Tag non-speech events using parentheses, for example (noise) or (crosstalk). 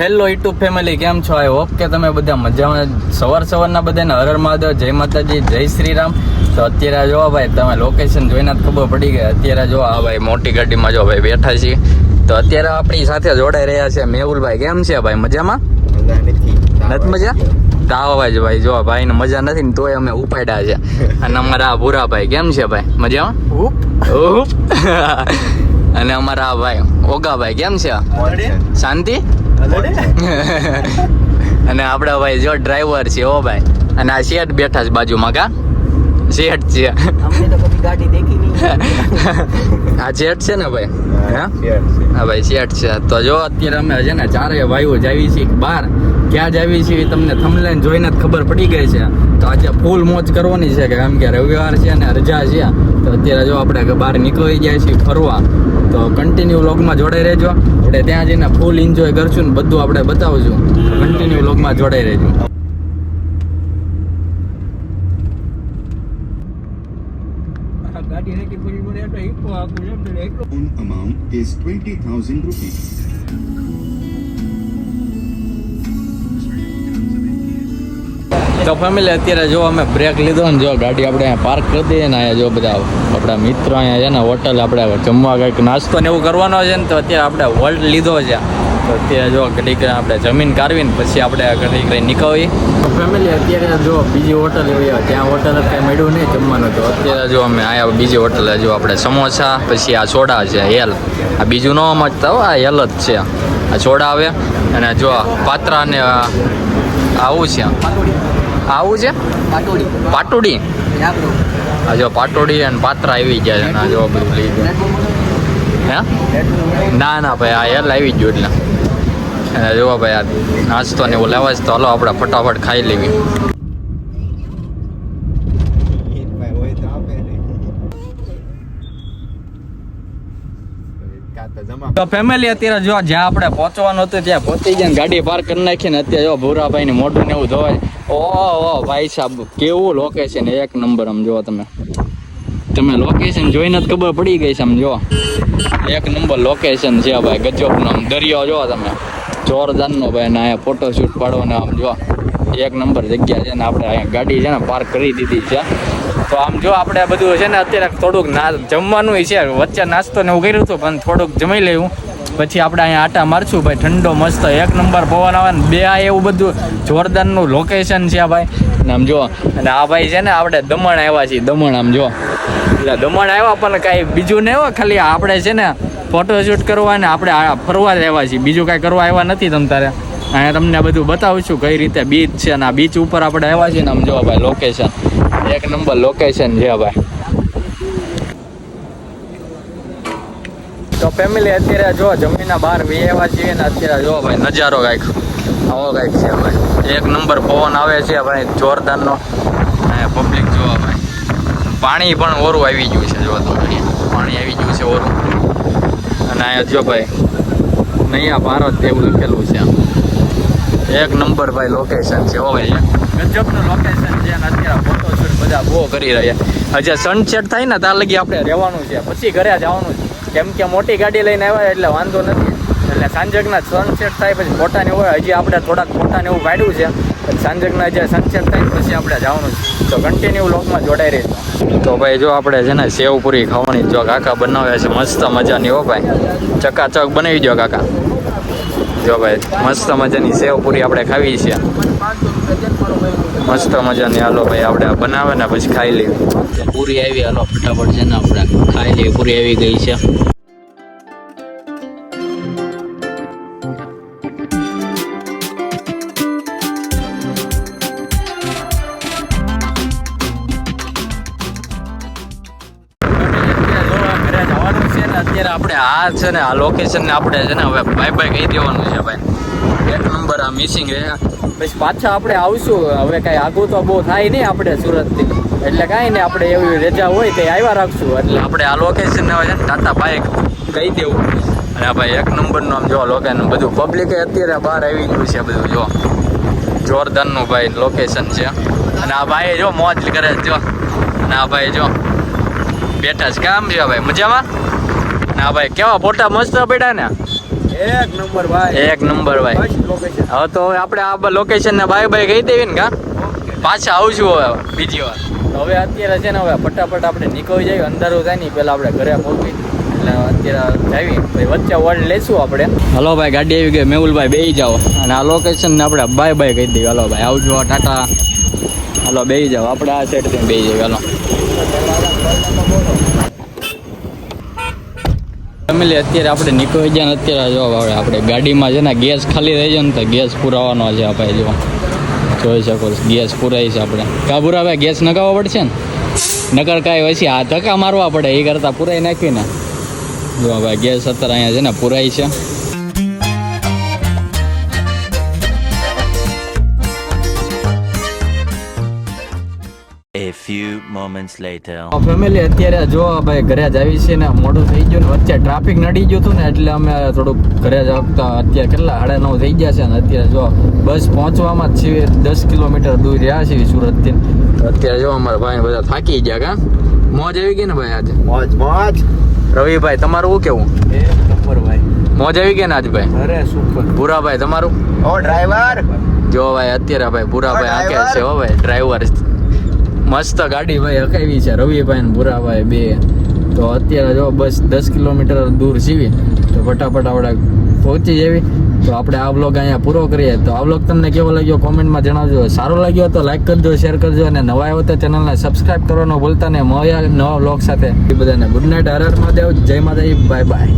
Hello YouTube family કેમ છો? I hope કે તમે બધા મજામાં સવાર સવારના બધાને હરર મહાદેવ જય માતાજી જય શ્રી રામ. તો અત્યારે જો ભાઈ તમે લોકેશન જોઈને જ ખબર પડી ગઈ. અત્યારે જો આ ભાઈ મોટી ગાડીમાં જો ભાઈ બેઠા છીએ. તો અત્યારે આપણી સાથે જોડાઈ રહ્યા છે મેહુલભાઈ. કેમ છે ભાઈ? મજામાં? નથી. મજા? તાવ આવે છે ભાઈ. જો ભાઈને મજા નથી ને તોય અમે ઉપાડ્યા છે. અને અમારા આ ભૂરાભાઈ કેમ છે ભાઈ? મજામાં? ઉપ. (laughs) અને અમારા આ ભાઈ ઓગાભાઈ કેમ છે? શાંતિ? (laughs) અને આપણા ભાઈ જો ડ્રાઈવર છે ઓ ભાઈ. અને આ શેઠ બેઠા છે બાજુમાં કા? શેઠ છે. (laughs) આ શેઠ છે ને ભાઈ? હા ભાઈ શેઠ છે. તો જો અત્યારે અમે છે ને ચારે ભાઈઓ જાવી છીએ બાર. ક્યાં જાવી છીએ એ તમને થમલેન જોઈને જ ખબર પડી ગઈ છે. તો આજે ફૂલ મોજ કરવાની છે કે કેમ કે રવિવાર છે ને રજા છે. તો અત્યારે જો આપણે બહાર નીકળી જાય છીએ ફરવા તો કન્ટિન્યુ વ્લોગમાં જોડાઈ રહેજો. આપણે ત્યાં જઈને ફૂલ એન્જોય કરશું ને બધું આપણે બતાવશું. કન્ટિન્યુ વ્લોગમાં જોડાઈ રહેજો. amount is 20,000 rupees. તો ફેમિલી અત્યારે જો અમે બ્રેક લીધો ને, જો ગાડી આપણે અહીંયા પાર્ક કરી દઈએ ને, અહીંયા જો બધા આપણા મિત્રો અહીંયા છે ને હોટલ આપણે જમવા કંઈક નાસ્તો ને એવું કરવાનો છે ને, તો અત્યારે આપણે હોલ્ટ લીધો છે. તો અત્યારે જો ઘડીક આપણે જમીન કાઢવીને પછી આપણે ઘડીક નીકળવી ફેમિલી અત્યારે જો બીજી હોટલ એવી ત્યાં હોટલ કંઈ મળ્યું નહીં જમવાનું. તો અત્યારે જો અમે અહીંયા બીજી હોટલ જો આપણે સમોસા, પછી આ સોડા છે હેલ. આ બીજું ન મચતા આ હેલ જ છે. આ સોડા આવે, અને જો પાત્રા ને આવું છે. આવું છે? પાટોડી. પાટોડી? આ જો પાટોડી અને પાત્રા આવી ગયા છે. ના જો બધું લીધું હે? ના ના ભાઈ આ હેલ આવી ગયું એટલે. અને જો ભાઈ આ નાસ્તો ને એવું લેવા તો હાલો આપણે ફટાફટ ખાઈ લેવી. તો ફેમિલી અત્યારે જો જ્યાં આપણે પહોંચવાનું હતું ત્યાં પહોંચી ગયા ગાડી પાર્ક કરી નાખીને અત્યારે જો ભૂરાભાઈ ની મોઢું ને એવું ધોવાય. ઓ ઓ ભાઈ સાહેબ કેવું લોકેશન એક નંબર આમ જો તમે. તમે લોકેશન જોઈને જ ખબર પડી ગઈ છે આમ જો એક નંબર લોકેશન છે ભાઈ, ગજબનો આમ દરિયો જો તમે. જોરદારનો ભાઈ ને અહીંયા ફોટોશૂટ ને આમ જો એક નંબર જગ્યા છે ને આપણે અહીંયા ગાડી છે ને પાર્ક કરી દીધી છે. તો આમ જો આપણે બધું છે ને અત્યારે થોડુંક ના, જમવાનું છે. વચ્ચે નાસ્તો ને એવું કર્યું હતું, પણ થોડુંક જમી લેવું પછી આપણે અહીંયા આટા મારશું ભાઈ, ઠંડો મસ્ત એક નંબર પવન આવે ને બે આ એવું બધું જોરદારનું લોકેશન છે ભાઈ. અને આમ જો, અને આ ભાઈ છે ને આપણે દમણ આવ્યા છીએ, દમણ આમ જો. એટલે દમણ આવ્યા પણ કાંઈ બીજું નહીં હોય ખાલી આપણે છે ને ફોટોશૂટ કરવા ને આપણે ફરવા જ આવ્યા છીએ. બીજું કાંઈ કરવા આવ્યા નથી તમ તારે. અહીંયા તમને બધું બતાવું છું કઈ રીતે બીચ છે અને આ બીચ ઉપર આપણે આવ્યા છીએ ને આમ જો ભાઈ લોકેશન એક નંબર લોકેશન છે ભાઈ. તો ફેમિલી અત્યારે જો જમીનના બહાર વેવા છીએ ને અત્યારે જો ભાઈ નજારો કાંઈક આવો કાંઈક છે ભાઈ. એક નંબર પવન આવે છે ભાઈ, જોરદારનો. પબ્લિક જોવા ભાઈ, પાણી પણ ઓરું આવી ગયું છે, જો તો પાણી આવી ગયું છે ઓરું. અને અહીંયા જો ભાઈ, નૈયા ભારત એવું લખેલું છે આમ. એક નંબર ભાઈ લોકેશન છે ઓ ભાઈ ગજબનું લોકેશન છે અને અત્યારે ફોટોશૂટ બધા બહુ કરી રહ્યા હજી સનસેટ થાય ને ત્યાં લગી આપણે રહેવાનું છે. પછી ઘરે જવાનું છે. કેમ કે મોટી ગાડી લઈને આવ્યા એટલે વાંધો નથી. એટલે સાંજકના સનસેટ થાય પછી ફોટા ને હોય, હજી આપણે થોડાક ફોટા ને એવું પાડ્યું છે. પછી સાંજકના જે સનસેટ થાય પછી આપણે જવાનું છે. તો કન્ટિન્યુ લોકમાં જોડાઈ રહીશું તો ભાઈ જો આપણે છે ને સેવ પૂરી ખાવાની જો કાકા બનાવ્યા છે, મસ્ત મજાની હો ભાઈ. ચકાચક બનાવી દો કાકા. જો ભાઈ, મસ્ત મજાની સેવ પૂરી આપણે ખાવી છે. મસ્ત મજાની, હાલો ભાઈ, આપણે બનાવે ને પછી ખાઈ લેવી પૂરી આવી, હાલો, ફટાફટ છે ને આપણે ખાઈ લઈએ. પૂરી આવી ગઈ છે. આપણે આ છે ને, આ લોકેશન ને આપણે છે ને હવે બાય બાય કહી દેવાનું છે ભાઈ. એક નંબર આ મિસિંગ રહે પછી પાછા આપણે આવશું. હવે કાંઈ આગું તો બહુ થાય નહીં આપણે સુરતથી. એટલે કાંઈ નહીં, આપણે એવી રજા હોય તે આવ્યા રાખશું. એટલે આપણે આ લોકેશન ને છે ને ટાટા બાઈક કહી દેવું. અને ભાઈ એક નંબરનું આમ જો લોકેશન બધું પબ્લિકે અત્યારે બહાર આવી ગયું છે બધું, જો. જોરદારનું ભાઈ લોકેશન છે. અને આ ભાઈ જો મોજ કરે જો. અને આ ભાઈ જો બેઠા છે. કામ છે ભાઈ? મજામાં? ના ભાઈ કેવા ફોટા મસ્ત પડ્યા ને? એક નંબર ભાઈ. એક નંબર ભાઈ. હવે તો આપણે આ લોકેશન ને બાય બાય કહી દેવી ને કા? પાછા આવશું હવે બીજી વાર. હવે અત્યારે છે ને હવે ફટાફટ આપણે નીકળી જઈએ અંધારું થાય ને પહેલાં આપણે ઘરે પહોંચી. એટલે અત્યારે જાવી. પછી વચ્ચે વર્લ્ડ લેશું આપણે. હલો ભાઈ ગાડી આવી ગઈ. મેહુલભાઈ બેસી જાઓ. અને આ લોકેશન ને આપણે બાય બાય કહી દઈએ હલો ભાઈ આવજો ટાટા. હલો બેસી જાઓ. આપણે આ સાઈડથી બેસી જઈએ. હલો. ફેમિલી અત્યારે આપણે નીકળી ગયા અત્યારે જોવા હવે આપણે ગાડીમાં છે ને ગેસ ખાલી રહી જાય ને તો ગેસ પુરાવાનો છે આપણે જો. જોઈ શકો છો, ગેસ પુરાય છે આપણે. કા પુરા ભાઈ, ગેસ નગાવવા પડશે ને? નકર કાંઈ પછી આ ધક્કા મારવા પડે, એ કરતાં પુરાઈ નાખ્યું ને જો ભાઈ ગેસ અત્યારે અહીંયા છે ને પુરાય છે. A few moments later. Family અત્યારે જો ભાઈ ઘરે જ આવી છે ને મોડું થઈ ગયું ને વચ્ચે ટ્રાફિક નડી ગયું હતું ને એટલે અમે થોડુંક ઘરે જ આવતા અત્યારે કેટલા સાડા નવ થઈ ગયા છે ને અત્યારે જો બસ પહોંચવામાં જ છીએ દસ કિલોમીટર દૂર રહ્યા છીએ સુરતથી. અત્યારે જો અમારા ભાઈ બધા થાકી ગયા કા? મોજ આવી ગઈ ને ભાઈ આજે? મોજ મોજ. રવિભાઈ તમારું શું કેવું? નંબર ભાઈ મોજ આવી ગઈ ને આજ ભાઈ? અરે સુપર. ભૂરાભાઈ તમારું? ઓ ડ્રાઈવર. જો ભાઈ અત્યારે ભાઈ ભૂરાભાઈ driver. છે હો ભાઈ ડ્રાઈવર. મસ્ત ગાડી ભાઈ હકાવી છે. રવિભાઈ ને ભૂરાભાઈ બે. તો અત્યારે જો બસ દસ કિલોમીટર દૂર જીવી. તો ફટાફટ આપણે પહોંચી જવી. તો આપણે આ બ્લોગ અહીંયા પૂરો કરીએ. તો આ બ્લોગ તમને કેવો લાગ્યો કોમેન્ટમાં જણાવજો. સારો લાગ્યો તો લાઈક કરજો શેર કરજો અને નવા આવ્યો ચેનલને સબસ્ક્રાઈબ કરવાનો ભૂલતા ને મળ્યા નવા બ્લોગ સાથે. એ બધાને ગુડ નાઇટ હર મહાદેવ. જય માતાજી. Bye bye